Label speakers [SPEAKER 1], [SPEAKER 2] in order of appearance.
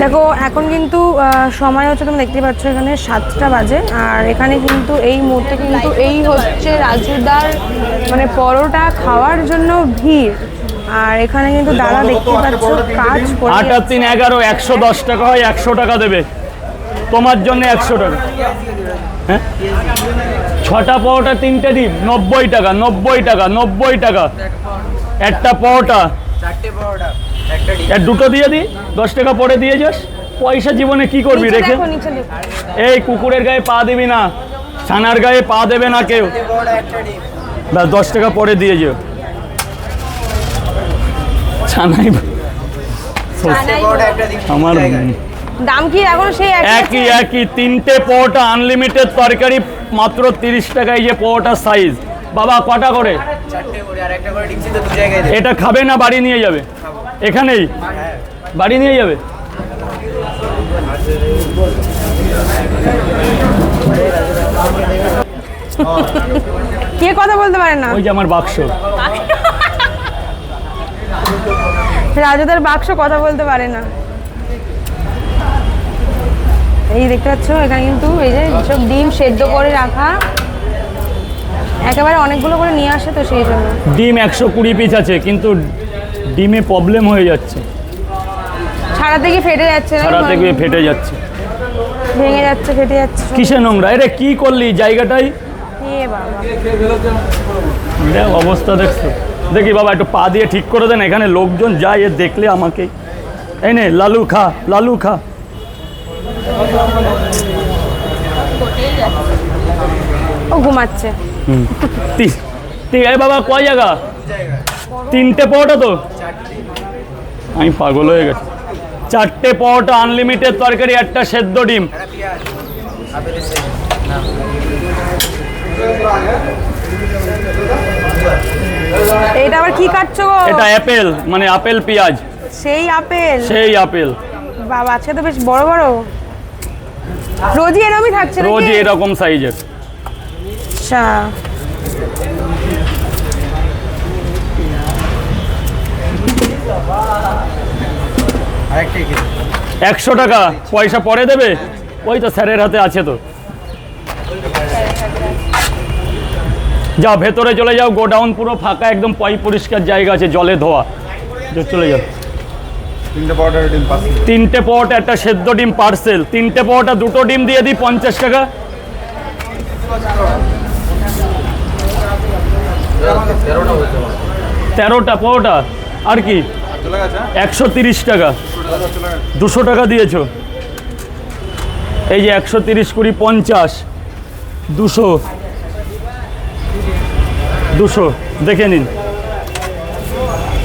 [SPEAKER 1] দেখো এখন কিন্তু সময় হচ্ছে তুমি দেখতে পাচ্ছ এখানে সাতটা বাজে। আর এখানে কিন্তু এই মুহূর্তে কিন্তু এই হচ্ছে রাজুদার মানে পরোটা খাওয়ার জন্য ভিড়। আর এখানে কিন্তু দাদা দেখতে পাচ্ছ কাজ করে
[SPEAKER 2] আট তিন এগারো একশো দশ টাকা হয় একশো টাকা দেবে। তোমার জন্য একশো টাকা। হ্যাঁ? ছটা পরোটা তিনটে ডিম নব্বই টাকা নব্বই টাকা নব্বই টাকা। একটা পরোটা।
[SPEAKER 3] চারটে পরোটা।
[SPEAKER 2] দুটো দিয়ে দিই দশ টাকা পরে দিয়ে যাস। পয়সা জীবনে কি করবি রেখে। এই কুকুরের গায়ে পা দিবি না ছানার গায়ে পা দেবে না কেউ। ব্যাস দশ টাকা পরে দিয়ে যেও। ছানাই আমার
[SPEAKER 1] দাম কি এখন সেই একই
[SPEAKER 2] একই তিনটে পরোটা আনলিমিটেড তরকারি মাত্র তিরিশ টাকায় যে পরোটার সাইজ বাবা কটা করে?
[SPEAKER 3] দু দে
[SPEAKER 2] এটা খাবে না বাড়ি নিয়ে যাবে। এখানেই? বাড়ি নিয়ে যাবে?
[SPEAKER 1] কে কথা বলতে পারে না?
[SPEAKER 2] ওই যে আমার বাক্স।
[SPEAKER 1] রাজুদার বাক্স কথা বলতে পারে না। এই দেখতে পাচ্ছ এখানে কিন্তু এই যে সব ডিম সেদ্ধ করে রাখা। একেবারে অনেকগুলো করে নিয়ে আসে তো সেই জন্য।
[SPEAKER 2] ডিম একশো কুড়ি পিস আছে কিন্তু ডিমে প্রবলেম হয়ে যাচ্ছে।
[SPEAKER 1] ছাড়াতে গিয়ে ফেটে যাচ্ছে
[SPEAKER 2] সারাতে গিয়ে ফেটে যাচ্ছে।
[SPEAKER 1] ভেঙে যাচ্ছে ফেটে যাচ্ছে।
[SPEAKER 2] কিসে নোংরা? এরে কি করলি? জায়গাটাই? অবস্থা দেখছ দেখি বাবা একটু পা দিয়ে ঠিক করে দেন। এখানে লোকজন যায় এ দেখলে আমাকে। এই নে লালু খা লালু খা।
[SPEAKER 1] ও ঘুমাচ্ছে।
[SPEAKER 2] হুম। বাবা কয় জায়গা? তিনটে পরোটা তো? আমি পাগল হয়ে গেছি। চারটে পরোটা আনলিমিটেড তরকারি একটা সেদ্ধ ডিম।
[SPEAKER 1] এইটা আবার কি কাটছো গো?
[SPEAKER 2] এটা অ্যাপেল মানে আপেল পেঁয়াজ।
[SPEAKER 1] সেই আপেল
[SPEAKER 2] সেই আপেল
[SPEAKER 1] বাবা আজকে তো বেশ বড় বড়। রোজই এরকমই থাকছে?
[SPEAKER 2] রোজই এরকম সাইজের
[SPEAKER 1] আচ্ছা।
[SPEAKER 2] একশো টাকা। পয়সা পরে দেবে? ওই তো স্যারের হাতে আছে তো। যাও ভেতরে চলে যাও। গোডাউন পুরো ফাঁকা একদম পয় পরিষ্কার জায়গা আছে জলে ধোয়া। চলে যাও।
[SPEAKER 4] তিনটে
[SPEAKER 2] পরোটা একটা সেদ্ধ ডিম পার্সেল। তিনটে পরোটা দুটো ডিম দিয়ে দিই পঞ্চাশ টাকা। তেরোটা পরোটা। আর কি? একশো তিরিশ টাকা। দুশো টাকা দিয়েছ। এই যে একশো তিরিশ কুড়ি পঞ্চাশ। দুশো। দুশো। দেখে নিন।